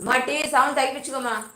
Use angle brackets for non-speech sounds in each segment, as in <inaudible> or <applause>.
மாட்டி சவுண்ட் தகி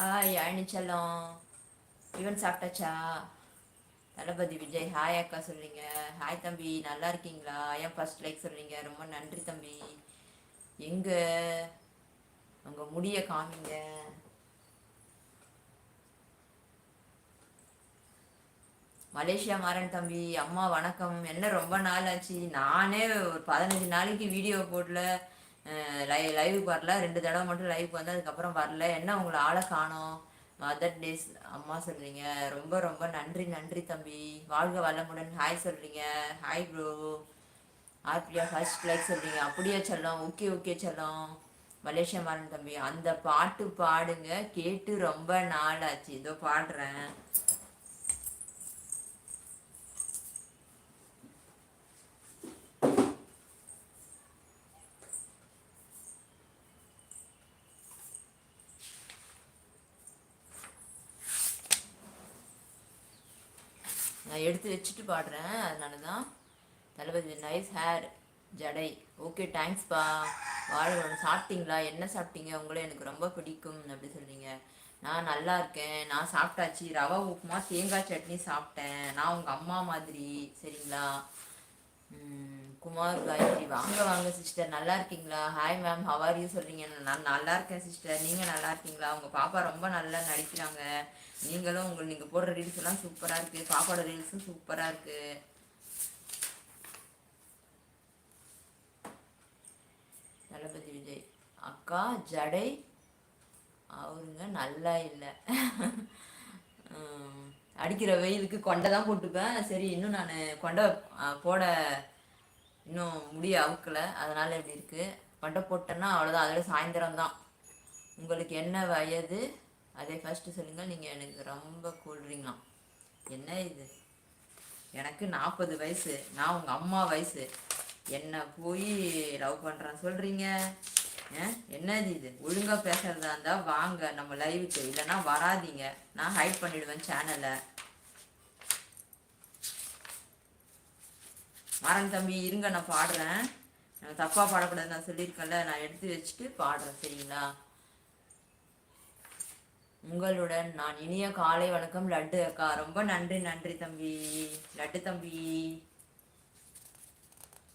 ஹாய் அழிச்சலம் இவன் சாப்பிட்டாச்சா? தளபதி விஜய் ஹாய் அக்கா சொல்றீங்க. ஹாய் தம்பி நல்லா இருக்கீங்களா? ஏன் ஃபர்ஸ்ட் லைக் சொல்றீங்க? ரொம்ப நன்றி தம்பி. எங்க? உங்க முடிய காமிங்க. மலேசியா மாறன் தம்பி அம்மா வணக்கம். என்ன ரொம்ப நாள் ஆச்சு? நானே ஒரு பதினஞ்சு நாளைக்கு வீடியோ போடல. லை லைவுக்கு வரல. ரெண்டு தடவை மட்டும் லைவுக்கு வந்து அதுக்கப்புறம் வரல. என்ன உங்களை ஆளை காணோம்? மதர் டேஸ் அம்மா சொல்கிறீங்க ரொம்ப ரொம்ப நன்றி நன்றி தம்பி. வாழ்க வளமுடன். ஹாய் சொல்கிறீங்க ஹாய் ப்ரோ ஆர்பியா ஃபர்ஸ்ட் லைக் சொல்கிறீங்க அப்படியே செல்லம். ஓகே ஓகே செல்லம். மலேசியா மாறன் தம்பி அந்த பாட்டு பாடுங்க. கேட்டு ரொம்ப நாள் ஆச்சு இதோ பாடுறேன். எடுத்து வச்சுட்டு பாடுறேன். அதனால தான் தளபதி நைஸ் ஹேர் ஜடை. ஓகே தேங்க்ஸ்ப்பா வாழ்வன் சாப்பிட்டீங்களா? என்ன சாப்பிட்டீங்க? உங்களே எனக்கு ரொம்ப பிடிக்கும் அப்படி சொல்கிறீங்க நான் நல்லா இருக்கேன். நான் சாப்பிட்டாச்சு. ரவா உப்புமா தேங்காய் சட்னி சாப்பிட்டேன். நான் உங்கள் அம்மா மாதிரி. சரிங்களா? குமார் காயத்ரி வாங்க வாங்க சிஸ்டர் நல்லா இருக்கீங்களா? ஹாய் மேம் ஹவாரியும் சொல்கிறீங்க நான் நல்லா இருக்கேன் சிஸ்டர் நீங்கள் நல்லா இருக்கீங்களா? உங்கள் பாப்பா ரொம்ப நல்லா நடிக்கிறாங்க. நீங்களும் உங்கள் நீங்கள் போடுற ரீல்ஸ் எல்லாம் சூப்பராக இருக்குது பாப்பாவோட ரீல்ஸும் சூப்பராக இருக்குது தளபதி விஜய். அக்கா ஜடை. அவருங்க நல்லா இல்லை. அடிக்கிற வெயிலுக்கு கொண்டை தான் போட்டுப்பேன் சரி இன்னும் நான் கொண்டை போட இன்னும் முடிய அவுக்கலை. அதனால் இப்படி இருக்குது மண்டை போட்டேன்னா அவ்வளோதான் அதோட சாயந்தரம் தான் உங்களுக்கு என்ன வயது? அதே ஃபஸ்ட்டு சொல்லுங்கள் நீங்கள் எனக்கு ரொம்ப கூடுறீங்களாம் என்ன இது? எனக்கு நாற்பது வயசு. நான் உங்கள் அம்மா வயசு. என்ன போய் லவ் பண்ணுறேன்னு சொல்கிறீங்க என்னது இது? ஒழுங்காக பேசுகிறதா இருந்தால் வாங்க. நம்ம லைவுக்கு இல்லைன்னா வராதிங்க. நான் ஹைட் பண்ணிவிடுவேன் சேனலை வரேன் தம்பி இருங்க நான் பாடுறேன். தப்பாக பாடக்கூடாது நான் சொல்லியிருக்கேன்ல நான் எடுத்து வச்சுட்டு பாடுறேன் சரிங்களா? உங்களுடன் நான் இனிய காலை வணக்கம் லட்டு அக்கா. ரொம்ப நன்றி நன்றி தம்பி. லட்டு தம்பி.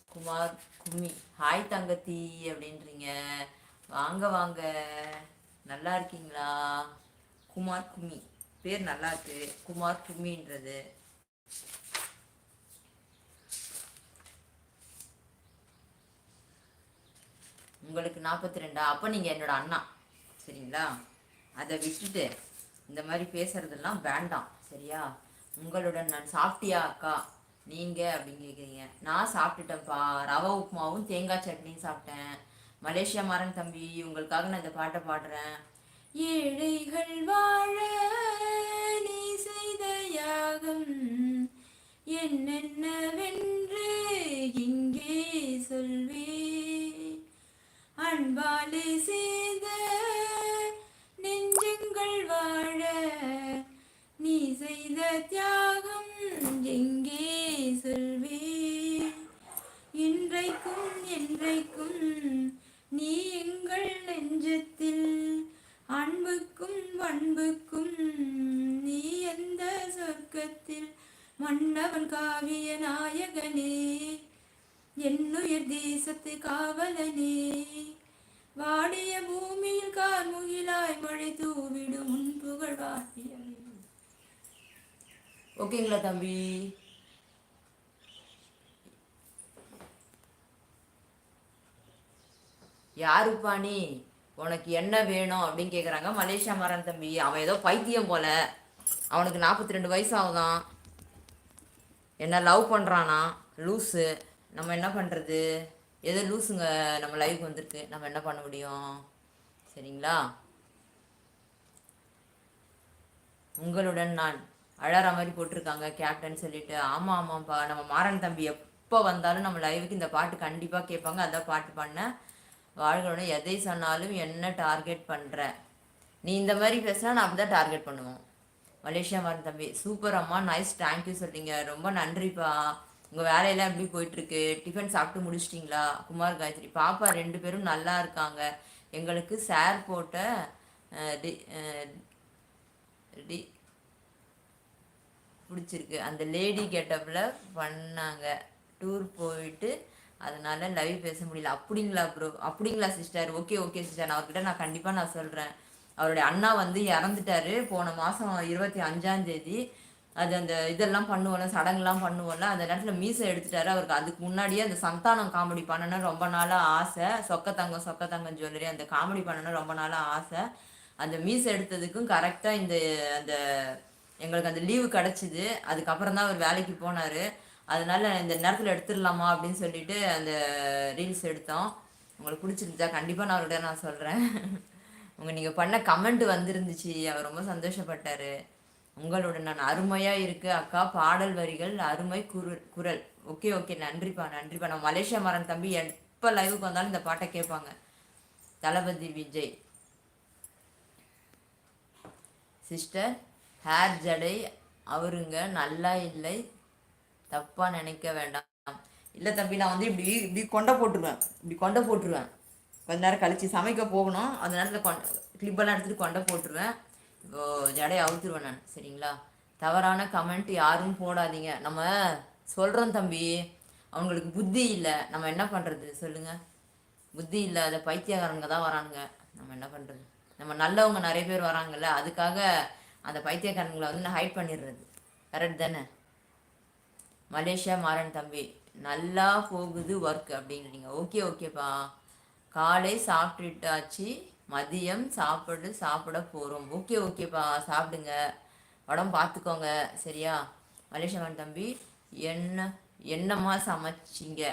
குமார் கும்மி. ஹாய் தங்கத்தி அப்படின்றீங்க. வாங்க வாங்க. நல்லா இருக்கீங்களா? குமார் கும்மி. பேர் நல்லா இருக்கு. குமார் கும்மின்றது. உங்களுக்கு நாற்பத்தி ரெண்டா அப்போ நீங்கள் என்னோட அண்ணா. சரிங்களா? அதை விட்டுட்டு இந்த மாதிரி பேசுறதெல்லாம் வேண்டாம். சரியா? உங்களுடன் நான் சாப்பிட்டியா அக்கா? நீங்கள் அப்படின்னு கேட்குறீங்க நான் சாப்பிட்டுட்டேன்ப்பா. ரவா உப்புமாவும் தேங்காய் சட்னியும் சாப்பிட்டேன். மலேசியா மாறன் தம்பி உங்களுக்காக நான் இந்த பாட்டை பாடுறேன். ஏழைகள் வாழ நீ செய்த யாகம் என்னென்னவென்று யாருப்பா நீ? உனக்கு என்ன வேணும்? அப்படின்னு கேட்குறாங்க மலேசியா மாறன் தம்பி அவன் ஏதோ பைத்தியம் போல. அவனுக்கு நாற்பத்தி ரெண்டு வயசு ஆகுதான் என்ன லவ் பண்ணுறானா லூஸு நம்ம என்ன பண்ணுறது ஏதோ லூஸுங்க நம்ம லைஃப் வந்திருக்கு. நம்ம என்ன பண்ண முடியும்? சரிங்களா? உங்களுடன் நான் அழற மாதிரி போட்டிருக்காங்க கேப்டன் சொல்லிட்டு. ஆமாம் ஆமாம்ப்பா நம்ம மாறன் தம்பி எப்போ வந்தாலும் நம்ம லைவுக்கு இந்த பாட்டு கண்டிப்பாக கேட்பாங்க. அதான் பாட்டு பாடினேன் வாழ்களோட எதை சொன்னாலும் என்ன டார்கெட் பண்ணுற நீ இந்த மாதிரி பேசினா நான் அப்படி தான் டார்கெட் பண்ணுவோம் மலேசியா மாறன் தம்பி சூப்பர் அம்மா நைஸ் தேங்க்யூ சொல்கிறீங்க ரொம்ப நன்றிப்பா. உங்கள் வேலையெல்லாம் எப்படி போயிட்டுருக்கு? டிஃபன் சாப்பிட்டு முடிச்சிட்டிங்களா? குமார் காயத்ரி பாப்பா ரெண்டு பேரும் நல்லா இருக்காங்க. எங்களுக்கு சார் போட்ட டி டி பிடிச்சிருக்கு. அந்த லேடி கெட்டப்பில் பண்ணாங்க. டூர் போயிட்டு அதனால லைவ் பேச முடியல. அப்படிங்களா ப்ரோ அப்படிங்களா சிஸ்டர் ஓகே ஓகே சிஸ்டர் நான் அவர்கிட்ட நான் கண்டிப்பாக நான் சொல்கிறேன் அவருடைய அண்ணா வந்து இறந்துட்டாரு. போன மாதம் இருபத்தி அஞ்சாம் தேதி. அது அந்த இதெல்லாம் பண்ணுவோம்ல சடங்குலாம் பண்ணுவோம்ல அந்த நேரத்தில் மீசை எடுத்துட்டாரு. அவருக்கு அதுக்கு முன்னாடியே அந்த சந்தானம் காமெடி பண்ணணும் ரொம்ப நாளாக ஆசை. சொக்க தங்கம் சொக்க தங்கம் ஜுவல்லரி அந்த காமெடி பண்ணணும் ரொம்ப நாளாக ஆசை. அந்த மீசை எடுத்ததுக்கும் கரெக்டாக இந்த அந்த எங்களுக்கு அந்த லீவு கிடச்சிது. அதுக்கப்புறம் தான் அவர் வேலைக்கு போனார். அதனால் இந்த நேரத்தில் எடுத்துடலாமா அப்படின்னு சொல்லிட்டு அந்த ரீல்ஸ் எடுத்தோம். உங்களுக்கு பிடிச்சிருந்துச்சா? கண்டிப்பாக நான் அவர்கிட்ட நான் சொல்கிறேன் உங்கள் நீங்கள் பண்ண கமெண்ட் வந்திருந்துச்சு. அவர் ரொம்ப சந்தோஷப்பட்டார். உங்களோட நான் அருமையாக இருக்கு. அக்கா பாடல் வரிகள் அருமை குரு குரல். Okay okay. நன்றிப்பா நன்றிப்பா. நான் மலேசியா மரன் தம்பி எப்போ லைவுக்கு வந்தாலும் இந்த பாட்டை கேட்பாங்க. தளபதி விஜய். சிஸ்டர் ஹேர் ஜடை அவருங்க நல்லா இல்லை. தப்பாக நினைக்க வேண்டாம். இல்லை தம்பி நான் வந்து இப்படி இப்படி கொண்டை போட்டுருவேன். இப்படி கொண்டை போட்டுருவேன். கொஞ்ச நேரம் கழித்து சமைக்க போகணும். அந்த நேரத்தில் கொண்ட கிளிப்பெல்லாம் எடுத்துகிட்டு கொண்டை போட்டுருவேன். இப்போ ஜடையை அவுத்துருவேன் நான் சரிங்களா? தவறான கமெண்ட் யாரும் போடாதீங்க. நம்ம சொல்கிறோம் தம்பி அவங்களுக்கு புத்தி இல்லை. நம்ம என்ன பண்ணுறது சொல்லுங்கள் புத்தி இல்லாத பைத்தியக்காரங்க தான் வரானுங்க. நம்ம என்ன பண்ணுறது நம்ம நல்லவங்க நிறைய பேர் வராங்கல்ல. அதுக்காக அந்த பைத்தியக்காரங்களை வந்து நான் ஹைட் பண்ணிடுறது. கரெக்ட் தானே? மலேசியா மாறன் தம்பி நல்லா போகுது ஒர்க் அப்படிங்கிறீங்க ஓகே ஓகேப்பா காலை சாப்பிட்டுட்டாச்சு. மதியம் சாப்பிடு சாப்பிட போகிறோம் ஓகே ஓகேப்பா சாப்பிடுங்க. உடம்பு பார்த்துக்கோங்க. சரியா? மலேசியா மாறன் தம்பி என்ன என்னம்மா சமைச்சிங்க?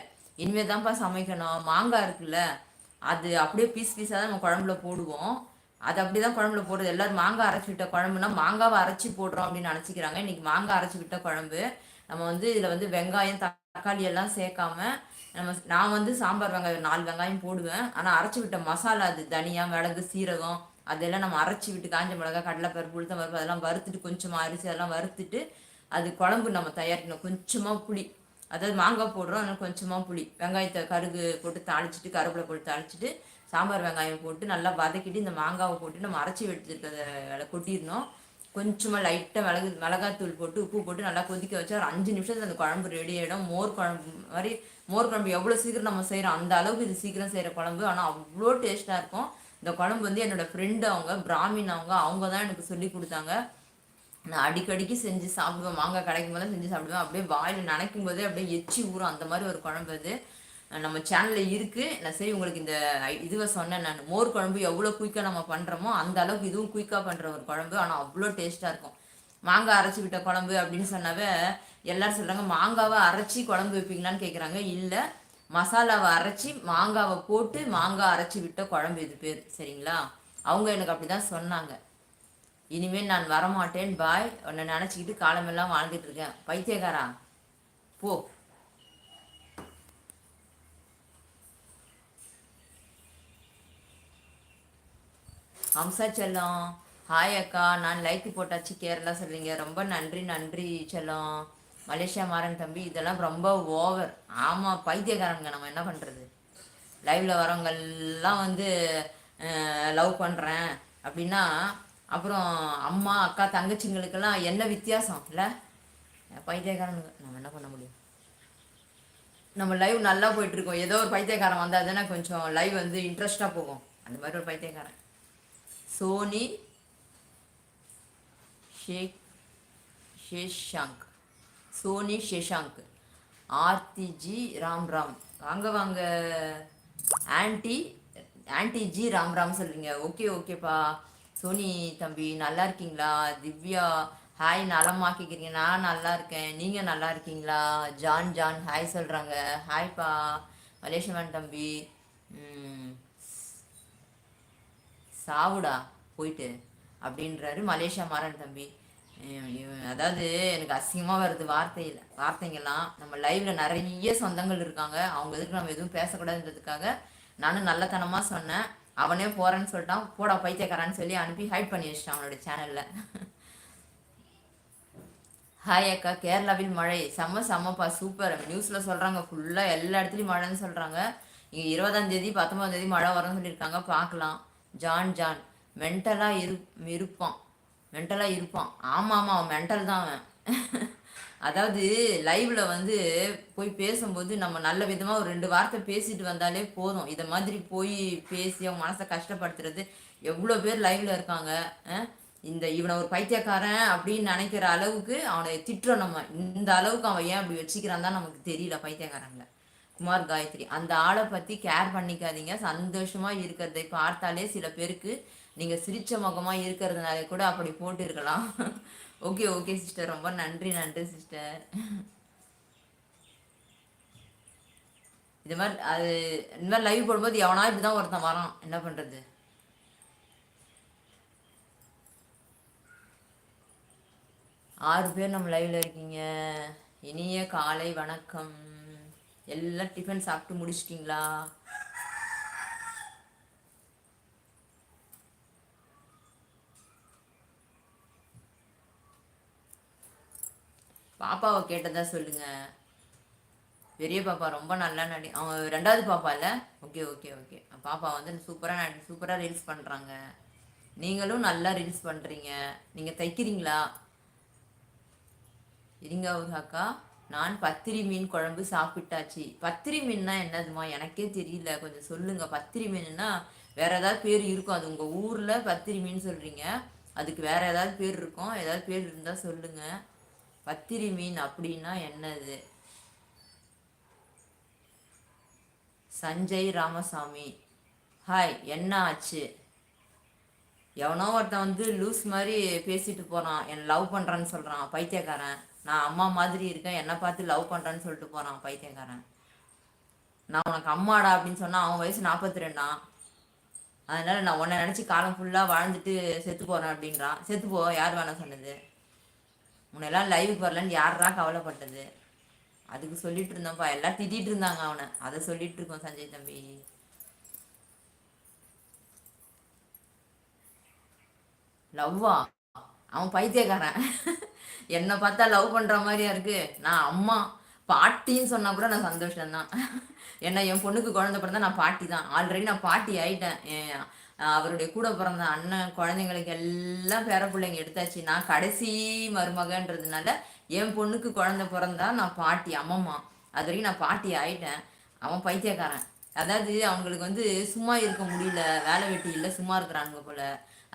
இனிமேல் தான்ப்பா சமைக்கணும். மாங்காய் இருக்குல்ல அது அப்படியே பீஸ் பீஸாக தான் நம்ம குழம்புல போடுவோம். அது அப்படியே தான் குழம்புல போடுறது. எல்லாரும் மாங்காய் அரைச்சி விட்ட குழம்புனா மாங்காவை அரைச்சி போடுறோம் அப்படின்னு நினச்சிக்கிறாங்க. இன்றைக்கி மாங்காய் அரைச்சி விட்ட குழம்பு. நம்ம வந்து இதில் வந்து வெங்காயம் தக்காளி எல்லாம் சேர்க்காம நம்ம நான் வந்து சாம்பார் வெங்காயம் நாலு வெங்காயம் போடுவேன். ஆனால் அரைச்சி விட்ட மசாலா அது தனியா மிளகு சீரகம் அதெல்லாம் நம்ம அரைச்சி விட்டு காஞ்ச மிளகாய் கடலைப்பருப்பு உளுத்தம் பருப்பு அதெல்லாம் வறுத்துட்டு கொஞ்சமாக அரிசி அதெல்லாம் வறுத்துட்டு அது குழம்பு நம்ம தயாரிக்கணும். கொஞ்சமாக புளி. அதாவது மாங்காய் போடுறோம் அதனால் கொஞ்சமாக புளி. வெங்காயத்தை கருகு போட்டு தாளிச்சிட்டு கருவேப்பிலை போட்டு தாளிச்சிட்டு சாம்பார் வெங்காயம் போட்டு நல்லா வதக்கிட்டு இந்த மாங்காவை போட்டு நம்ம அரைச்சி எடுத்துருக்கிறத கொட்டிடணும். கொஞ்சமாக லைட்டாக மிளகு மிளகாத்தூள் போட்டு உப்பு போட்டு நல்லா கொதிக்க வச்சா ஒரு அஞ்சு நிமிஷத்தில் அந்த குழம்பு ரெடி ஆகிடும் மோர் குழம்பு மாதிரி மோர் குழம்பு எவ்வளோ சீக்கிரம் நம்ம செய்கிறோம் அந்த அளவுக்கு இது சீக்கிரம் செய்கிற குழம்பு. ஆனால் அவ்வளோ டேஸ்ட்டாக இருக்கும். இந்த குழம்பு வந்து என்னோடய ஃப்ரெண்டு அவங்க பிராமின் அவங்க அவங்க தான் எனக்கு சொல்லி கொடுத்தாங்க. நான் அடிக்கடிக்கு செஞ்சு சாப்பிடுவேன். மாங்காய் கிடைக்கும் போது செஞ்சு சாப்பிடுவேன். அப்படியே வாயில் நினைக்கும் போதே அப்படியே எச்சி ஊறும். அந்த மாதிரி ஒரு குழம்பு அது. நம்ம சேனலில் இருக்குது நான் சரி உங்களுக்கு இந்த இதுவை சொன்னேன் நான். மோர் குழம்பு எவ்வளோ குயிக்காக நம்ம பண்ணுறோமோ அந்த அளவுக்கு இதுவும் குயிக்காக பண்ணுற ஒரு குழம்பு. ஆனால் அவ்வளோ டேஸ்ட்டாக இருக்கும். மாங்காய் அரைச்சி விட்ட குழம்பு அப்படின்னு சொன்னாவே எல்லோரும் சொல்கிறாங்க மாங்காவை அரைச்சி குழம்பு வைப்பீங்களான்னு கேட்குறாங்க இல்லை மசாலாவை அரைச்சி மாங்காவை போட்டு மாங்காய் அரைச்சி விட்ட குழம்பு இது பேர். சரிங்களா? அவங்க எனக்கு அப்படி தான் சொன்னாங்க. இனிமேல் நான் வரமாட்டேன் பாய். உன்னை நினச்சிக்கிட்டு காலமெல்லாம் வாழ்ந்துட்டு இருக்கேன். பைத்தியக்காரா? போ. ஹம்சா செல்லம். ஹாய் அக்கா நான் லைக் போட்டாச்சு கேரளா சொல்றீங்க. ரொம்ப நன்றி நன்றி செல்லம். மலேசியா மாறன் தம்பி இதெல்லாம் ரொம்ப ஓவர் ஆமாம் பைத்தியக்காரங்க நம்ம என்ன பண்ணுறது லைவில் வரவங்கெல்லாம் வந்து லவ் பண்ணுறேன் அப்படின்னா அப்புறம் அம்மா அக்கா தங்கச்சிங்களுக்கெல்லாம் என்ன வித்தியாசம்? இல்லை? பைத்தியக்காரனுங்க. நம்ம என்ன பண்ண முடியும்? நம்ம லைவ் நல்லா போயிட்டுருக்கோம் ஏதோ ஒரு பைத்தியக்காரன் வந்தால் தானே கொஞ்சம் லைவ் வந்து இன்ட்ரெஸ்டாக போகும். அந்த மாதிரி ஒரு பைத்தியக்காரன். சோனி ஷேக் ஷேஷாங்க். சோனி ஷேஷாங்க். ஆர்த்திஜி ராம் ராம். வாங்க வாங்க. ஆன்டி ஆன்டி ஜி ராம் ராம் சொல்கிறீங்க ஓகே ஓகேப்பா. சோனி தம்பி நல்லா இருக்கீங்களா? திவ்யா ஹாய் நலமாக்கிக்கிறீங்க கேட்குறீங்க நான் நல்லா இருக்கேன். நீங்கள் நல்லா இருக்கீங்களா? ஜான் ஜான் ஹாய் சொல்கிறாங்க ஹாய்ப்பா. மலேசியவன் தம்பி. சாவுடா போயிட்டு அப்படின்றாரு மலேசியா மாறன் தம்பி. அதாவது எனக்கு அசிங்கமாக வருது வார்த்தையில் வார்த்தைங்கெல்லாம் நம்ம லைவில் நிறைய சொந்தங்கள் இருக்காங்க. அவங்க எதுக்கு நம்ம எதுவும் பேசக்கூடாதுன்றதுக்காக நானும் நல்லத்தனமாக சொன்னேன். அவனே போகிறேன்னு சொல்லிட்டான். போடா பைத்தியக்காரான்னு சொல்லி அனுப்பி ஹைட் பண்ணி வச்சிட்டான் அவனோட சேனலில் ஹாய் அக்கா கேரளாவில் மழை. செம்ம செம்மப்பா சூப்பர் நியூஸில் சொல்கிறாங்க ஃபுல்லாக எல்லா இடத்துலையும் மழைன்னு சொல்கிறாங்க இங்கே இருபதாம் தேதி பத்தொம்பதாம் தேதி மழை வரும்னு சொல்லியிருக்காங்க. பார்க்கலாம். John John. மென்டலாக இரு இருப்பான். மென்டலாக இருப்பான். ஆமாம் ஆமாம் அவன் மென்டல் தான் அவன். <laughs> அதாவது லைவில் வந்து போய் பேசும்போது நம்ம நல்ல விதமாக ஒரு ரெண்டு வார்த்தை பேசிட்டு வந்தாலே போதும். இதை மாதிரி போய் பேசி அவன் மனசை கஷ்டப்படுத்துறது. எவ்வளோ பேர் லைவில் இருக்காங்க இந்த இவனை ஒரு பைத்தியக்காரன் அப்படின்னு நினைக்கிற அளவுக்கு அவனை திட்டுறோம் நம்ம. இந்த அளவுக்கு அவன் ஏன் அப்படி வச்சுக்கிறான் தான் நமக்கு தெரியல பைத்தியக்காரங்களை குமார் காயத்ரி அந்த ஆளை பற்றி கேர் பண்ணிக்காதீங்க. சந்தோஷமாக இருக்கிறதை பார்த்தாலே சில பேருக்கு நீங்கள் சிரிச்ச முகமாக இருக்கிறதுனால கூட அப்படி போட்டு இருக்கலாம் ஓகே <laughs> ஓகே சிஸ்டர் ரொம்ப நன்றி நன்றி சிஸ்டர் இது மாதிரி அது இந்த மாதிரி லைவ் போடும்போது எவனா இப்படி தான் ஒருத்தன் வரான்? என்ன பண்ணுறது ஆறு பேர் நம்ம லைவ்ல இருக்கீங்க. இனிய காலை வணக்கம். எல்லாம் டிஃபன் சாப்பிட்டு முடிச்சிட்டிங்களா? பாப்பாவை கேட்டதா சொல்லுங்க. பெரிய பாப்பா ரொம்ப நல்லா நடி அவங்க ரெண்டாவது பாப்பா இல்லை? Okay okay okay. பாப்பா வந்து சூப்பராக நடி சூப்பராக ரீல்ஸ் பண்ணுறாங்க நீங்களும் நல்லா ரீல்ஸ் பண்ணுறீங்க நீங்கள் தைக்கிறீங்களா? இருங்க அக்கா நான் பத்திரி மீன் குழம்பு சாப்பிட்டாச்சு. பத்திரி மீன்னா என்னதுமா? எனக்கே தெரியல. கொஞ்சம் சொல்லுங்க. பத்திரி மீன்னா வேற ஏதாவது பேர் இருக்கும். அது உங்கள் ஊரில் பத்திரி மீன் சொல்கிறீங்க அதுக்கு வேற ஏதாவது பேர் இருக்கும். ஏதாவது பேர் இருந்தால் சொல்லுங்கள் பத்திரி மீன் அப்படின்னா என்னது? சஞ்சய் ராமசாமி. ஹாய் என்ன ஆச்சு? எவனோ ஒருத்தன் வந்து லூஸ் மாதிரி பேசிட்டு போகிறான் என்னை லவ் பண்ணுறான்னு சொல்கிறான் பைத்தியக்காரன். நான் அம்மா மாதிரி இருக்கேன் என்னை பார்த்து லவ் பண்ணுறேன்னு சொல்லிட்டு போகிறான் பைத்தியக்காரன். நான் உனக்கு அம்மாடா அப்படின்னு சொன்னால் அவன் வயசு நாற்பத்தி ரெண்டாம் அதனால் நான் உன்னை நினச்சி காலம் ஃபுல்லாக வாழ்ந்துட்டு செத்து போகிறேன் அப்படின்றான் செத்து போ யார் வேணாம் சொன்னது. உன்னெல்லாம் லைவுக்கு வரலன்னு யாரா கவலைப்பட்டது? அதுக்கு சொல்லிட்டு இருந்தோம்ப்பா எல்லாம் திட்டிகிட்டு இருந்தாங்க அவனை. அதை சொல்லிட்டு இருக்கோம் சஞ்சய் தம்பி. லவ்வா அவன் பைத்தியக்காரன். என்னை பார்த்தா லவ் பண்ணுற மாதிரியா இருக்கு. நான் அம்மா பாட்டின்னு சொன்னா கூட நான் சந்தோஷம்தான். என்ன என் பொண்ணுக்கு குழந்தை பிறந்தா நான் பாட்டி தான் ஆல்ரெடி நான் பாட்டி ஆயிட்டேன். அவருடைய கூட பிறந்த அண்ணன் குழந்தைங்களுக்கு எல்லாம் பேர பிள்ளைங்க எடுத்தாச்சு. நான் கடைசி மருமகன்றதுனால என் பொண்ணுக்கு குழந்தை பிறந்தா நான் பாட்டி அம்மம்மா. அது வரைக்கும் நான் பாட்டி ஆயிட்டேன். அவன் பைத்தியக்காரன். அதாவது அவங்களுக்கு வந்து சும்மா இருக்க முடியல. வேலை வெட்டி இல்லை சும்மா இருக்கிறானுங்க போல.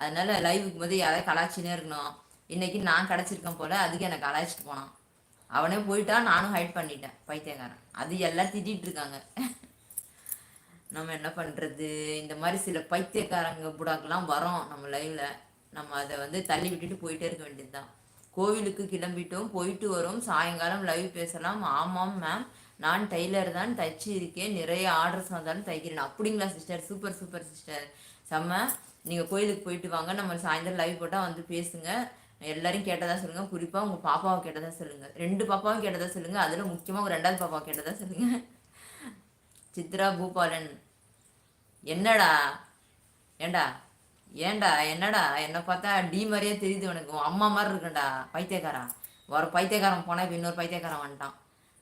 அதனால லைவுக்கு போது யாராவது கலாச்சினே இருக்கணும். இன்னைக்கு நான் கிடச்சிருக்கேன் போல அதுக்கு எனக்கு அழைச்சிட்டு போனான். அவனே போயிட்டா நானும் ஹைட் பண்ணிட்டேன் பைத்தியக்காரன். அது எல்லாம் திட்டிகிட்டு இருக்காங்க. நம்ம என்ன பண்ணுறது இந்த மாதிரி சில பைத்தியக்காரங்க புடாக்கெல்லாம் வரோம் நம்ம லைவில் நம்ம அதை வந்து தள்ளி விட்டுட்டு போயிட்டே இருக்க வேண்டியது தான் கோவிலுக்கு கிளம்பிட்டோம் போயிட்டு வரோம். சாயங்காலம் லைவ் பேசலாம். ஆமாம் மேம் நான் டெய்லர் தான் தைச்சி இருக்கேன். நிறைய ஆர்டர்ஸ் வந்தாலும் தைக்கிறேன். அப்படிங்களா சிஸ்டர் சூப்பர் சூப்பர் சிஸ்டர் செம்ம. நீங்கள் கோயிலுக்கு போயிட்டு வாங்க. நம்ம சாயந்தரம் லைவ் போட்டால் வந்து பேசுங்க. எல்லாரையும் கேட்டதா சொல்லுங்க. குறிப்பாக உங்கள் பாப்பாவை கேட்டதா சொல்லுங்க. ரெண்டு பாப்பாவும் கேட்டதா சொல்லுங்க. அதில் முக்கியமாக ஒரு ரெண்டாவது பாப்பாவை கேட்டதா சொல்லுங்க. சித்ரா பூபாலன். என்னடா? ஏண்டா? ஏண்டா? என்னடா? என்னை பார்த்தா டி மாதிரியே தெரியுது உனக்கு. அம்மா மாதிரி இருக்குண்டா பைத்தியக்காரா ஒரு பைத்தியக்காரன் போனால் இப்போ இன்னொரு பைத்தியக்காரன் வந்துட்டான்.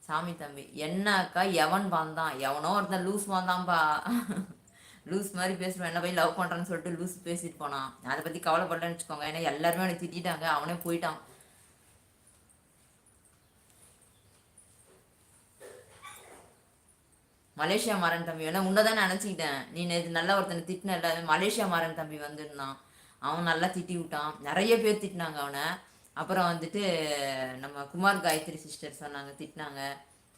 சாமி தம்பி. என்ன அக்கா எவன் வந்தான் எவனோ ஒருத்தன் லூஸ் வந்தான்ப்பா லூஸ் மாதிரி பேசுவேன் என்ன போய் லவ் பண்ணுறேன்னு சொல்லிட்டு லூஸ் பேசிட்டு போனான். அதை பற்றி கவலைப்படலன்னு வச்சுக்கோங்க. ஏன்னா எல்லாருமே அவனை திட்டாங்க அவனே போயிட்டான். மலேசியா மாறன் தம்பி வேணா உன்னதான் நினச்சிக்கிட்டேன். நீ இது நல்ல ஒருத்தனை திட்டின இல்லாத மலேசியா மாறன் தம்பி வந்திருந்தான். அவன் நல்லா திட்டி விட்டான். நிறைய பேர் திட்டினாங்க அவனை. அப்புறம் வந்துட்டு நம்ம குமார் காயத்ரி சிஸ்டர் சொன்னாங்க திட்டினாங்க.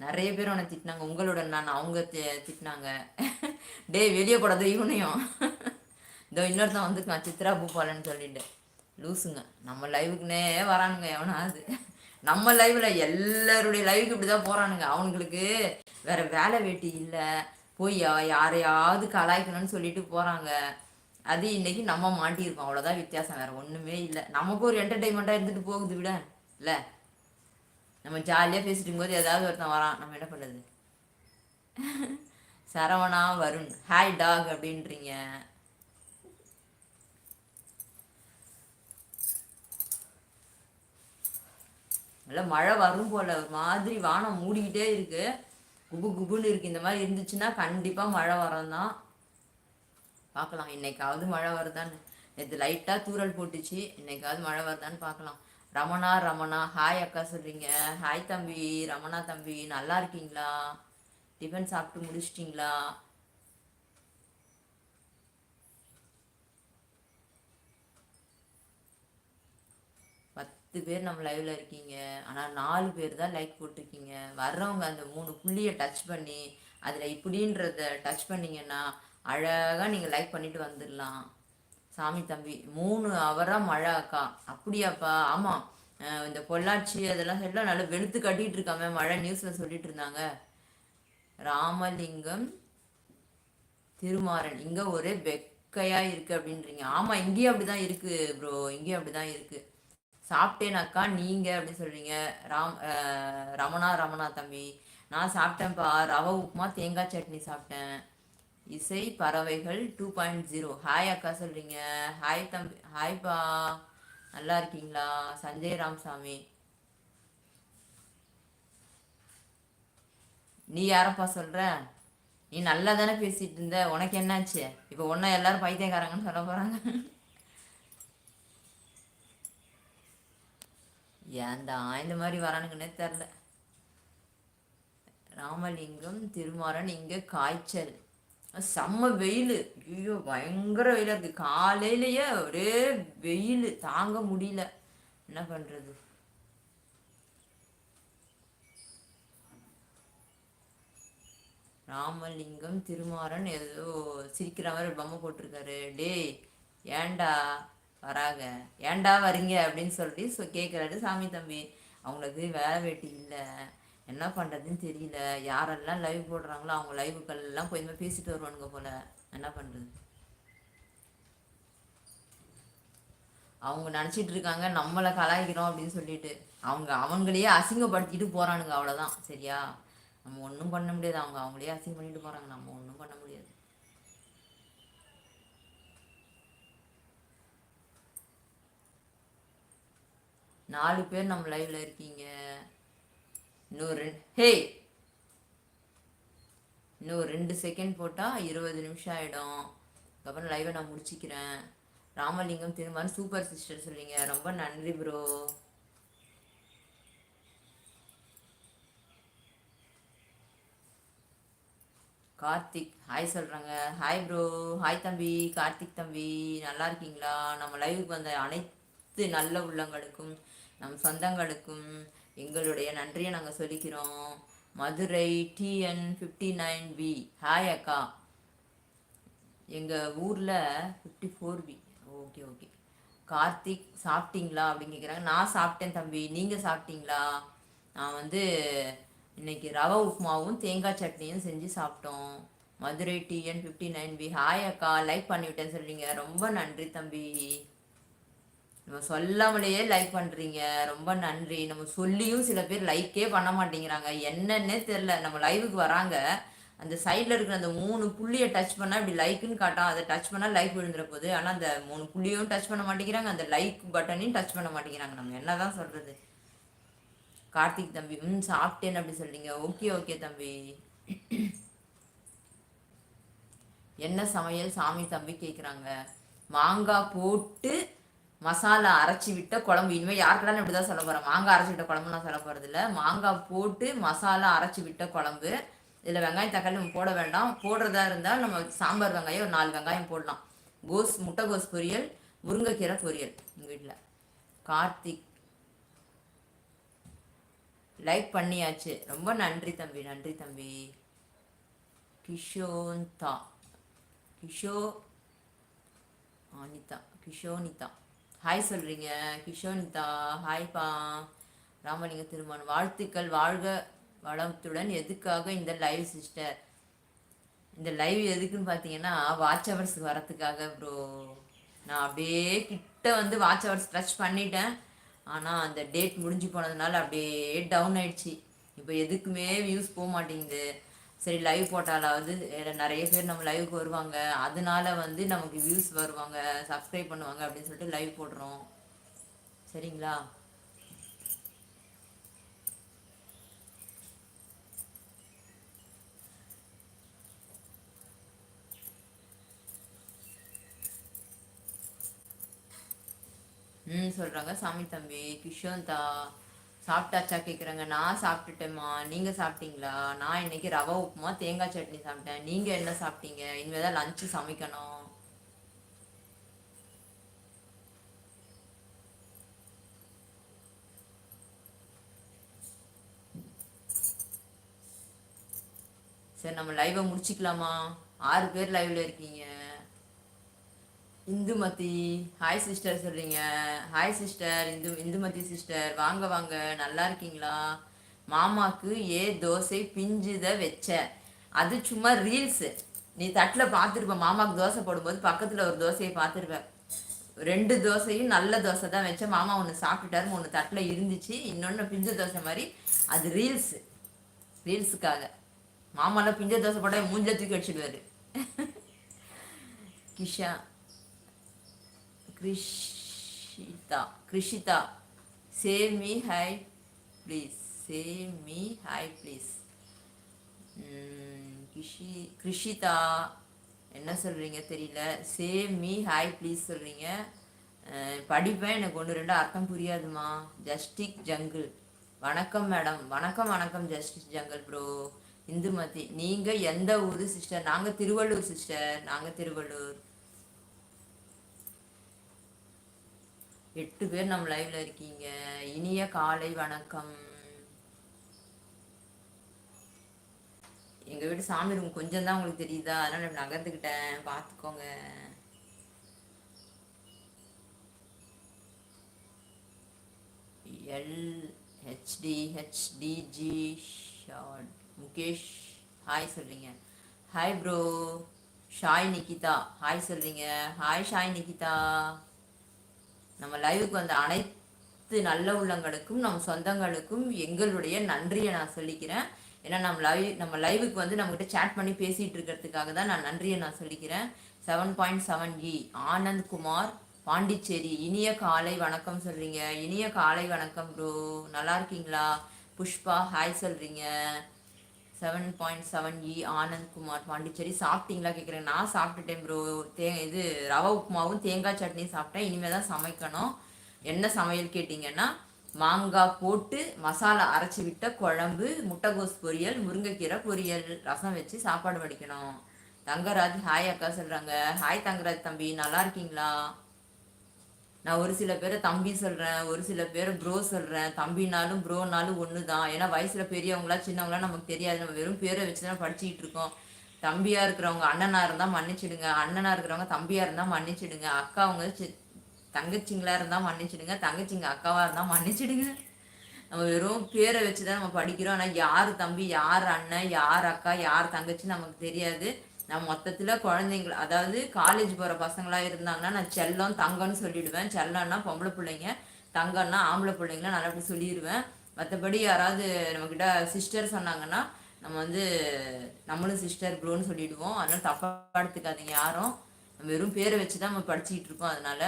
நிறைய பேர் உன்னை திட்டினாங்க உங்களோட நான் அவங்க திட்டினாங்க. டேய் வெளியே போடாத இவனையும். இதோ இன்னொருத்தன் வந்துக்கான் சித்ரா பூபாலன்னு சொல்லிட்டு. லூசுங்க. நம்ம லைவுக்குன்னே வரானுங்க எவனாவது. நம்ம லைவில் எல்லாருடைய லைவுக்கு இப்படி தான் போகிறானுங்க அவனுங்களுக்கு வேற வேலை வேட்டி இல்லை. போய் யாரையாவது கலாய்க்கணும்னு சொல்லிட்டு போகிறாங்க அது இன்னைக்கு நம்ம மாட்டியிருக்கோம். அவ்வளோதான் வித்தியாசம். வேற ஒன்றுமே இல்லை. நமக்கு ஒரு என்டர்டைன்மெண்ட்டாக இருந்துட்டு போகுது விட. இல்லை. நம்ம ஜாலியாக பேசிட்டு போது ஏதாவது ஒருத்தன் வரான். நம்ம என்ன பண்ணுறது <laughs> சரவணா வருண். ஹாய் டாக் அப்படின்றீங்க. நல்லா மழை வரும் போல. ஒரு மாதிரி வானம் மூடிக்கிட்டே இருக்கு. குபு குபுன்னு இருக்கு. இந்த மாதிரி இருந்துச்சுன்னா கண்டிப்பாக மழை வரும் தான் பார்க்கலாம். இன்னைக்காவது மழை வருதான்னு. நேற்று லைட்டாக தூரல் போட்டுச்சு. இன்னைக்காவது மழை வருதான்னு பார்க்கலாம். ரமணா ரமணா. ஹாய் அக்கா சொல்கிறீங்க ஹாய் தம்பி. ரமணா தம்பி. நல்லா இருக்கீங்களா? டிஃபன் சாப்பிட்டு முடிச்சிட்டிங்களா? பத்து பேர் நம்ம லைவ்ல இருக்கீங்க. ஆனால் நாலு பேர் தான் லைக் போட்டிருக்கீங்க. வர்றவங்க அந்த மூணு புள்ளியை டச் பண்ணி அதில் இப்படின்றத டச் பண்ணிங்கன்னா அழகாக நீங்கள் லைக் பண்ணிட்டு வந்துடலாம். சாமி தம்பி மூணு அவராக மழை அக்கா அப்படியாப்பா ஆமாம் இந்த பொள்ளாச்சி அதெல்லாம் சைட்லாம் நல்லா வெளுத்து கட்டிகிட்டு இருக்காம மழை நியூஸில் சொல்லிட்டு இருந்தாங்க. ராமலிங்கம் திருமாறன் இங்கே ஒரே வெக்கையாக இருக்குது அப்படின்றீங்க. ஆமாம் இங்கேயும் அப்படி தான் இருக்குது ப்ரோ இங்கேயும் அப்படி தான் இருக்குது சாப்பிட்டேனாக்கா நீங்கள் அப்படின்னு சொல்கிறீங்க ராம் ரமணா ரமணா தம்பி. நான் சாப்பிட்டேன்ப்பா. ரவை உப்புமா தேங்காய் சட்னி சாப்பிட்டேன். இசை பறவைகள் டூ பாயிண்ட் ஜீரோ ஹாய் அக்கா சொல்கிறீங்க ஹாய் தம்பி ஹாய்ப்பா நல்லா இருக்கீங்களா? சஞ்சய் ராம்சாமி. நீ யாரப்பா சொல்கிற நீ நல்லா தானே பேசிகிட்டு இருந்த உனக்கு என்னாச்சு? இப்போ ஒன்றா எல்லாரும் பைத்தியக்காரங்கன்னு சொல்ல போகிறாங்க ஏன்டா இந்த மாதிரி வரானுங்கன்னே தெரில. ராமலிங்கம் திருமாறன் இங்கே காய்ச்சல். செம்ம வெயில். ஐயோ பயங்கர வெயிலாக இருக்குது காலையிலேயே ஒரே வெயில். தாங்க முடியல. என்ன பண்ணுறது ராமலிங்கம் திருமாறன் ஏதோ சிரிக்கிற மாதிரி பொம்மை போட்டிருக்காரு. டேய் ஏண்டா வராங்க ஏண்டா வரீங்க? அப்படின்னு சொல்லி கேட்குறாரு சாமி தம்பி அவங்களுக்கு வேலை வெட்டி இல்லை. என்ன பண்ணுறதுன்னு தெரியல. யாரெல்லாம் லைவ் போடுறாங்களோ அவங்க லைவுக்கள்லாம் போய் பேசிட்டு வருவானுங்க போல். என்ன பண்ணுறது அவங்க நினச்சிட்டு இருக்காங்க நம்மளை கலாய்க்கிறோம் அப்படின்னு சொல்லிட்டு. அவங்க அவங்களையே அசிங்கப்படுத்திட்டு போகிறானுங்க அவ்வளோதான் சரியா? நம்ம ஒன்றும் பண்ண முடியாது. அவங்க அவங்களே அசிங்கம் பண்ணிட்டு போகிறாங்க நம்ம ஒன்றும் பண்ண முடியாது. நாலு பேர் நம்ம லைவ்ல இருக்கீங்க. இன்னும் ரெண்டு ஹே! இன்னும் ரெண்டு செகண்ட் போட்டால் இருபது நிமிஷம் ஆகிடும் அதுக்கப்புறம் லைவை நான் முடிச்சிக்கிறேன். ராமலிங்கம் திரும்ப சூப்பர் சிஸ்டர் சொல்லிங்க ரொம்ப நன்றி ப்ரோ கார்த்திக் ஹாய் சொல்கிறாங்க ஹாய் ப்ரோ ஹாய் தம்பி. கார்த்திக் தம்பி நல்லா இருக்கீங்களா? நம்ம லைவுக்கு வந்த அனைத்து நல்ல உள்ளங்களுக்கும் நம் சொந்தங்களுக்கும் எங்களுடைய நன்றியை நாங்கள் சொல்லிக்கிறோம். Madurai TN fifty nine B hi அக்கா. எங்கள் ஊரில் fifty four B okay okay Karthik சாப்பிட்டீங்களா அப்படின்னு கேட்குறாங்க நான் சாப்பிட்டேன் தம்பி. நீங்கள் சாப்பிட்டீங்களா? நான் வந்து இன்னைக்கு ரவை உப்புமாவும் தேங்காய் சட்னியும் செஞ்சு சாப்பிட்டோம். Madurai TN fifty nine B hi அக்கா. லைக் பண்ணிவிட்டேன்னு சொல்கிறீங்க ரொம்ப நன்றி தம்பி. நம்ம சொல்லாமலேயே லைக் பண்ணுறீங்க ரொம்ப நன்றி. நம்ம சொல்லியும் சில பேர் லைக்கே பண்ண மாட்டேங்கிறாங்க. என்னன்னே தெரில நம்ம லைவுக்கு வராங்க. அந்த சைடில் இருக்கிற அந்த மூணு புள்ளியை டச் பண்ணால் இப்படி லைக்குன்னு காட்டும் அதை டச் பண்ணால் லைக் விழுந்துற போது ஆனால் அந்த மூணு புள்ளியும் டச் பண்ண மாட்டேங்கிறாங்க. அந்த லைக் பட்டனையும் டச் பண்ண மாட்டேங்கிறாங்க. நம்ம என்ன தான் சொல்கிறது கார்த்திக் தம்பி ம் சாப்பிட்டேன்னு அப்படி சொல்கிறீங்க ஓகே ஓகே தம்பி. என்ன சமையல்? சாமி தம்பி கேட்குறாங்க மாங்காய் போட்டு மசாலா அரைச்சி விட்ட குழம்பு. இனிமேல் யாருக்கெல்லாம் இப்படி தான் சொல்ல போகிறேன் மாங்காய் அரைச்சி விட்ட குழம்பு நான் சொல்ல போகிறது இல்லை. மாங்காய் போட்டு மசாலா அரைச்சி விட்ட குழம்பு. இதில் வெங்காயம் தக்காளி நம்ம போட வேண்டாம். போடுறதா இருந்தால் நம்ம சாம்பார் வெங்காயம் ஒரு நாலு வெங்காயம் போடலாம். கோஸ் முட்டைகோஸ் பொரியல் முருங்கைக்கீரை பொரியல் எங்கள் வீட்டில் கார்த்திக் லைக் பண்ணியாச்சு. ரொம்ப நன்றி தம்பி நன்றி தம்பி. கிஷோந்தா. கிஷோ அனிதா கிஷோனிதா. ஹாய் சொல்கிறீங்க கிஷோனிதா ஹாய்ப்பா ராமலிங்க திருமணம் வாழ்த்துக்கள். வாழ்க வளத்துடன். எதுக்காக இந்த லைவ் சிஸ்டர் இந்த லைவ் எதுக்குன்னு பார்த்தீங்கன்னா வாட்ச் ஹவர்ஸ் வரத்துக்காக ப்ரோ நான் அப்படியே கிட்ட வந்து வாட்ச் ஹவர்ஸ் டச் பண்ணிட்டேன். ஆனால் அந்த டேட் முடிஞ்சு போனதுனால அப்படியே டவுன் ஆயிடுச்சு. இப்போ எதுக்குமே வியூஸ் போக மாட்டேங்குது. சரி லைவ் போட்டாலாவது நிறைய பேர் நம்ம லைவுக்கு வருவாங்க. அதனால வந்து நமக்கு வியூஸ் வருவாங்க சப்ஸ்கிரைப் பண்ணுவாங்க அப்படின்னு சொல்லிட்டு லைவ் போடுறோம். சரிங்களா? ம் சொல்கிறாங்க சாமி தம்பி கிஷோந்தா. சாப்பிட்டாச்சா கேட்குறாங்க நான் சாப்பிட்டுட்டேம்மா. நீங்கள் சாப்பிட்டீங்களா? நான் இன்னைக்கு ரவை உப்புமா தேங்காய் சட்னி சாப்பிட்டேன். நீங்கள் என்ன சாப்பிட்டீங்க? இனிமேல் தான் லஞ்சு சமைக்கணும். சரி நம்ம லைவை முடிச்சுக்கலாமா? ஆறு பேர் லைவ்ல இருக்கீங்க. இந்துமதி ஹாய் சிஸ்டர் சொல்றீங்க. Hi sister Indu Indumathi sister வாங்க வாங்க நல்லா இருக்கீங்களா? மாமாக்கு ஏ தோசை பிஞ்சுத வச்ச. அது சும்மா ரீல்ஸு நீ தட்டில் பார்த்துருப்ப மாமாவுக்கு தோசை போடும்போது பக்கத்தில் ஒரு தோசையை பார்த்துருப்ப. ரெண்டு தோசையும் நல்ல தோசை தான் வச்சேன் மாமா ஒன்று சாப்பிட்டுட்டாரு ஒன்று தட்டில் இருந்துச்சு. இன்னொன்று பிஞ்ச தோசை மாதிரி. அது ரீல்ஸு ரீல்ஸுக்காக மாமாலாம் பிஞ்ச தோசை போட்டால் மூஞ்ச தூக்கி அடிச்சிடுவாரு. <laughs> Kisha. Krishitha Krishitha save me hi please save me hi please Kishi Krishitha என்ன சொல்கிறீங்க தெரியல. சேவ் மீ ஹாய் ப்ளீஸ் சொல்கிறீங்க படிப்பேன். எனக்கு ஒன்று ரெண்டு அர்த்தம் புரியாதுமா. ஜஸ்டிக் ஜங்கிள் வணக்கம் மேடம் வணக்கம் வணக்கம் ஜஸ்டிக் ஜங்கிள் ப்ரோ இந்துமதி. நீங்கள் எந்த ஊர் சிஸ்டர் நாங்கள் திருவள்ளூர் சிஸ்டர் நாங்கள் திருவள்ளூர். எட்டு பேர் நம்ம லைவ்ல இருக்கீங்க. இனிய காலை வணக்கம். எங்க வீட்டு சாமி ரூம் கொஞ்சம் தான் உங்களுக்கு தெரியுதா? அதனால நகர்ந்துக்கிட்டேன். பார்த்துக்கோங்க L HD ஹெச்டிஜி short Mukesh hi சொல்றீங்க. ஹாய் ப்ரோ ஷாய் நிக்கிதா ஹாய் சொல்றீங்க. ஹாய் ஷாய் நிக்கிதா நம்ம லைவுக்கு வந்த அனைத்து நல்ல உள்ளங்களுக்கும் நம் சொந்தங்களுக்கும் எங்களுடைய நன்றியை நான் சொல்லிக்கிறேன். ஏன்னா நம்ம லைவ் நம்ம லைவுக்கு வந்து நம்மகிட்ட சேட் பண்ணி பேசிகிட்டு இருக்கிறதுக்காக தான் நான் நன்றியை நான் சொல்லிக்கிறேன். Seven point seven E Anand Kumar Pondicherry இனிய காலை வணக்கம் சொல்கிறீங்க இனிய காலை வணக்கம் ப்ரோ நல்லா இருக்கீங்களா? புஷ்பா ஹாய் சொல்கிறீங்க seven point seven E Anand Kumar Pondicherry. சாப்பிட்டீங்களா கேட்குறேன் நான் சாப்பிட்டுட்டேன் ப்ரோ தே இது ரவா உப்புமாவும் தேங்காய் சட்னி சாப்பிட்டேன். இனிமேல் தான் சமைக்கணும். என்ன சமையல் கேட்டிங்கன்னா மாங்காய் போட்டு மசாலா அரைச்சி விட்ட குழம்பு முட்டைகோஸ் பொரியல் முருங்கைக்கீரை பொரியல் ரசம் வச்சு சாப்பாடு வடிக்கணும். தங்கராஜ் ஹாய் அக்கா சொல்கிறாங்க ஹாய் தங்கராஜ் தம்பி நல்லா இருக்கீங்களா? நான் ஒரு சில பேரை தம்பி சொல்கிறேன் ஒரு சில பேரை ப்ரோ சொல்கிறேன் தம்பினாலும் ப்ரோனாலும் ஒன்று தான் ஏன்னா வயசில் பெரியவங்களா சின்னவங்களா நமக்கு தெரியாது. நம்ம வெறும் பேரை வச்சு தான் படிச்சுக்கிட்டு இருக்கோம். தம்பியாக இருக்கிறவங்க அண்ணனாக இருந்தால் மன்னிச்சிடுங்க. அண்ணனாக இருக்கிறவங்க தம்பியாக இருந்தால் மன்னிச்சிடுங்க. அக்கா அவங்க தங்கச்சிங்களா இருந்தால் மன்னிச்சிடுங்க. தங்கச்சிங்க அக்காவாக இருந்தால் மன்னிச்சிடுங்க. நம்ம வெறும் பேரை வச்சு தான் நம்ம படிக்கிறோம். ஆனால் யார் தம்பி யார் அண்ணன் யார் அக்கா யார் தங்கச்சி நமக்கு தெரியாது. நான் மொத்தத்தில் குழந்தைங்கள அதாவது காலேஜ் போகிற பசங்களாக இருந்தாங்கன்னா நான் செல்லம் தங்கம்னு சொல்லிடுவேன். செல்லம்னா பொம்பளை பிள்ளைங்க தங்கம்னா ஆம்பளை பிள்ளைங்களாம் நல்லா அப்படி சொல்லிடுவேன் மற்றபடி யாராவது நம்மக்கிட்ட சிஸ்டர் சொன்னாங்கன்னா நம்ம வந்து நம்மளும் சிஸ்டர் ப்ரோன்னு சொல்லிடுவோம். அதனால் தப்பாக எடுத்துக்காதீங்க யாரும். நம்ம வெறும் பேரை வச்சு தான் நம்ம படிச்சுக்கிட்டு இருக்கோம் அதனால.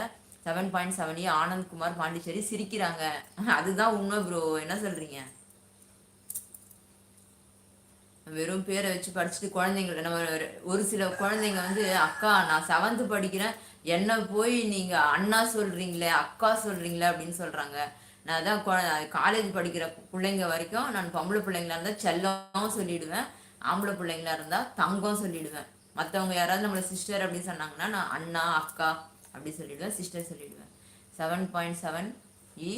Seven point seven Anand Kumar Pondicherry சிரிக்கிறாங்க. அதுதான் உண்மை ப்ரோ என்ன சொல்கிறீங்க வெறும் பேரை வச்சு படிச்சுட்டு குழந்தைங்கள நம்ம ஒரு சில குழந்தைங்க வந்து அக்கா நான் செவன்த்து படிக்கிறேன். என்ன போய் நீங்கள் அண்ணா சொல்கிறீங்களே அக்கா சொல்கிறீங்களே அப்படின்னு சொல்கிறாங்க நான் தான் காலேஜ் படிக்கிற பிள்ளைங்க வரைக்கும் நான் பொம்பளை பிள்ளைங்களா இருந்தால் செல்லம் சொல்லிடுவேன். ஆம்பளை பிள்ளைங்களா இருந்தால் தங்கம் சொல்லிடுவேன். மற்றவங்க யாராவது நம்மளை சிஸ்டர் அப்படின்னு சொன்னாங்கன்னா நான் அண்ணா அக்கா அப்படி சொல்லிடுவேன் சிஸ்டர் சொல்லிடுவேன். Seven point seven E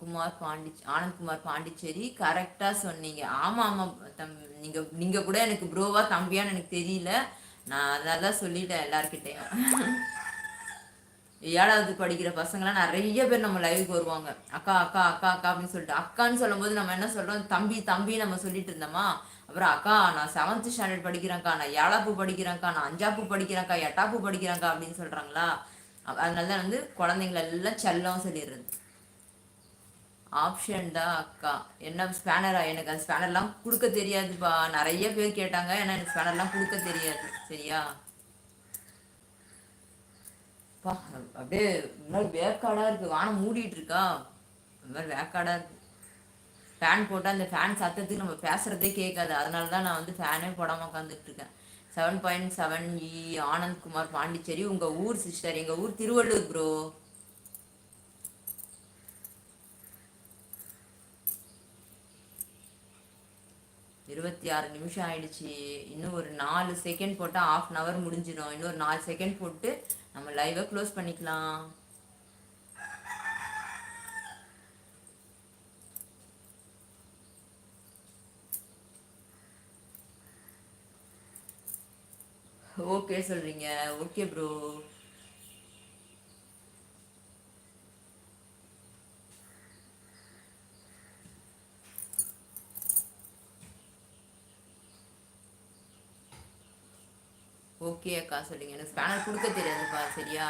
Kumar Pandi Anandkumar Pondicherry கரெக்டாக சொன்னீங்க. ஆமாம் ஆமாம் தம் நீங்கள் நீங்கள் கூட எனக்கு ப்ரோவா தம்பியான்னு எனக்கு தெரியல. நான் அதனால தான் சொல்லிட்டேன் எல்லாருக்கிட்டையும் ஏழாவது படிக்கிற பசங்களாம் நிறைய பேர் நம்ம லைவுக்கு வருவாங்க. அக்கா அக்கா அக்கா அக்கா அப்படின்னு சொல்லிட்டு. அக்கான்னு சொல்லும்போது நம்ம என்ன சொல்கிறோம் தம்பி தம்பி நம்ம சொல்லிட்டு இருந்தோமா? அப்புறம் அக்கா நான் செவன்த் ஸ்டாண்டர்ட் படிக்கிறேன்க்கா நான் ஏழாப்பு படிக்கிறேன்க்கா நான் அஞ்சாப்பு படிக்கிறேன்க்கா எட்டாப்பு படிக்கிறேன்க்கா அப்படின்னு சொல்கிறாங்களா அதனால தான் வந்து குழந்தைங்களெல்லாம் செல்லம் சொல்லிடுறது. ஆப்ஷன் தான் அக்கா. என்ன ஸ்பேனரா? எனக்கு அந்த ஸ்பேனர்லாம் கொடுக்க தெரியாதுப்பா. நிறைய பேர் கேட்டாங்க ஏன்னா எனக்கு ஸ்பேனர்லாம் கொடுக்க தெரியாது. சரியா? பா அப்படியே முன்னாடி வேக்காடாக இருக்குது வானம் மூடிட்டு இருக்கா இந்த மாதிரி வேக்காடாக இருக்குது ஃபேன் போட்டால் அந்த ஃபேன் சத்தத்துக்கு நம்ம பேசுகிறதே கேட்காது. அதனால தான் நான் வந்து ஃபேனே போடாமல் உட்காந்துட்டு இருக்கேன் seven point seven E e, Anand Kumar Pondicherry உங்கள் ஊர் சிஸ்டர் எங்கள் ஊர் திருவள்ளூர் ப்ரோ இருபத்தி ஆறு நிமிஷம் ஆயிடுச்சு. இன்னும் ஒரு நாலு செகண்ட் போட்டால் ஆஃப் அன் ஹவர் முடிஞ்சிடும். இன்னும் ஒரு நாலு செகண்ட் போட்டு நம்ம லைவை க்ளோஸ் பண்ணிக்கலாம். ஓகே சொல்கிறீங்க ஓகே ப்ரோ ஓகே அக்கா சொல்லுங்க. எனக்கு ஸ்பேனர் கொடுக்க தெரியாதுப்பா சரியா?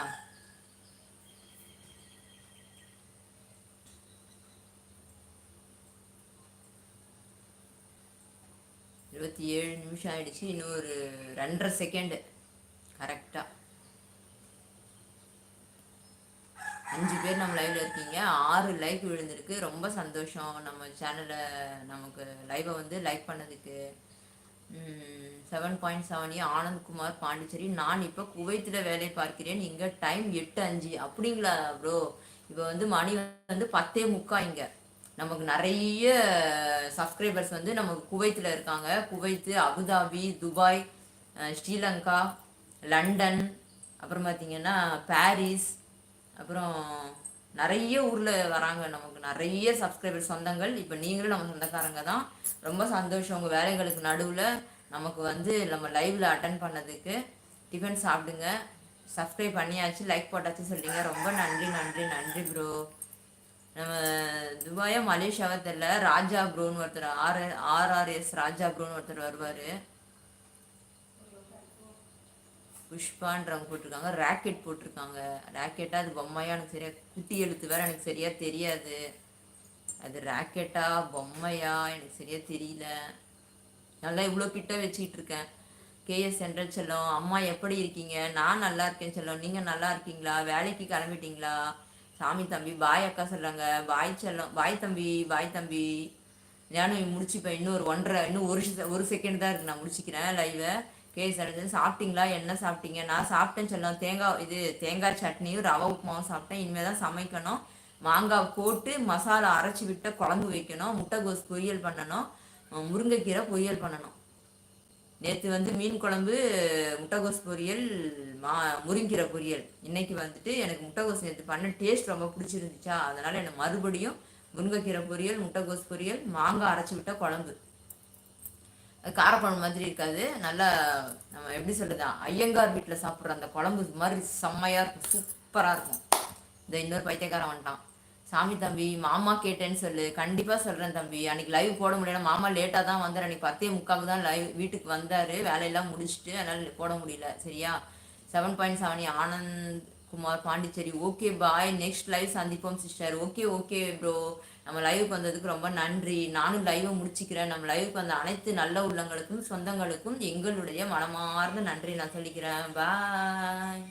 இருபத்தி ஏழு நிமிஷம் ஆயிடுச்சு இன்னும் ஒரு ரெண்டரை செகண்டு கரெக்டாக அஞ்சு பேர் நம்ம லைவ்ல இருக்கீங்க. ஆறு லைக் விழுந்திருக்கு. ரொம்ப சந்தோஷம். நம்ம சேனலை நமக்கு லைவை வந்து லைக் பண்ணதுக்கு. Seven point seven Anandkumar Pondicherry நான் இப்போ குவைத்தில் வேலை பார்க்கிறேன். இங்கே டைம் எட்டு அஞ்சு. அப்படிங்களா ப்ரோ இப்போ வந்து மணி வந்து பத்தே முக்கா இங்கே. நமக்கு நிறைய சப்ஸ்கிரைபர்ஸ் வந்து நமக்கு குவைத்தில் இருக்காங்க. Kuwait Abu Dhabi Dubai Sri Lanka London அப்புறம் பார்த்திங்கன்னா பாரிஸ் அப்புறம் நிறைய ஊரில் வராங்க. நமக்கு நிறைய சப்ஸ்கிரைபர் சொந்தங்கள். இப்போ நீங்களும் நம்ம சொந்தக்காரங்க தான். ரொம்ப சந்தோஷம். உங்கள் வேலைகளுக்கு நடுவில் நமக்கு வந்து நம்ம லைவில் அட்டன் பண்ணதுக்கு டிஃபன் சாப்பிடுங்க. சப்ஸ்கிரைப் பண்ணியாச்சு லைக் போட்டாச்சு சொல்லிங்க. ரொம்ப நன்றி நன்றி நன்றி ப்ரோ நம்ம துபாயா மலேசியாவை தெரில ராஜா ப்ரோன்னு ஒருத்தர் ஆர் ஆர்ஆர்எஸ் ராஜா ப்ரோன்னு ஒருத்தர் வருவார். புஷ்பான்றவங்க போட்டிருக்காங்க ராக்கெட் போட்டிருக்காங்க. ராக்கெட்டாக அது பொம்மையாக எனக்கு சரியாக குட்டி எழுத்து வேற எனக்கு சரியாக தெரியாது. அது ராக்கெட்டா பொம்மையா எனக்கு சரியாக தெரியல. நல்லா இவ்வளோ கிட்ட வச்சுக்கிட்டு இருக்கேன். கேஎஸ் சென்ட்ரல் செல்லம் அம்மா எப்படி இருக்கீங்க? நான் நல்லா இருக்கேன் செல்லம். நீங்கள் நல்லா இருக்கீங்களா? வேலைக்கு கிளம்பிட்டீங்களா? சாமி தம்பி பாய் அக்கா சொல்கிறாங்க பாய் செல்லம் பாய் தம்பி பாய் தம்பி. நானும் முடிச்சுப்பேன். இன்னும் ஒரு ஒன்றரை இன்னும் ஒரு ஒரு செகண்ட் தான் இருக்கு. நான் முடிச்சுக்கிறேன் லைவை கேஸ் அடைஞ்சது சாப்பிட்டீங்களா? என்ன சாப்பிட்டீங்க? நான் சாப்பிட்டேன்னு சொல்லலாம் தேங்காய் இது தேங்காய் சட்னியும் ரவை உப்புமாவும் சாப்பிட்டேன். இனிமேல் தான் சமைக்கணும். மாங்காய் போட்டு மசாலா அரைச்சி விட்டு குழம்பு வைக்கணும். முட்டைகோஸ் பொரியல் பண்ணணும். முருங்கைக்கீரை பொரியல் பண்ணணும். நேற்று வந்து மீன் குழம்பு முட்டைகோஸ் பொரியல் மா முருங்கீரை பொரியல். இன்னைக்கு வந்துட்டு எனக்கு முட்டைகோஸ் நேற்று பண்ண டேஸ்ட் ரொம்ப பிடிச்சிருந்துச்சா? அதனால எனக்கு மறுபடியும் முருங்கைக்கீரை பொரியல் முட்டைகோஸ் பொரியல் மாங்காய் அரைச்சி விட்ட குழம்பு. காரக்குழம்பு மாதிரி இருக்காது. நல்லா நம்ம எப்படி சொல்றது ஐயங்கார் வீட்டில் சாப்பிட்ற அந்த குழம்பு மாதிரி செம்மையாக இருக்கும். சூப்பராக இருக்கும். இந்த இன்னொரு பைத்தியக்காரன் வந்துட்டான். சாமி தம்பி மாமா கேட்டேன்னு சொல்லு. கண்டிப்பாக சொல்கிறேன் தம்பி. அன்னைக்கு லைவ் போட முடியல மாமா லேட்டாக தான் வந்தார். அன்னைக்கு பத்தே முக்காவுக்கு தான் லைவ் வீட்டுக்கு வந்தார். வேலையெல்லாம் முடிச்சுட்டு அதனால் போட முடியல. சரியா? Seven point seven Anand Kumar Pondicherry. Okay bye next live சந்திப்போம் சிஸ்டர் ஓகே ஓகே ப்ரோ நம்ம லைவுக்கு வந்ததுக்கு ரொம்ப நன்றி. நானும் லைவை முடிச்சுக்கிறேன். நம்ம லைவுக்கு வந்த அனைத்து நல்ல உள்ளங்களுக்கும் சொந்தங்களுக்கும் எங்களுடைய மனமார்ந்த நன்றி நான் சொல்லிக்கிறேன். பாய்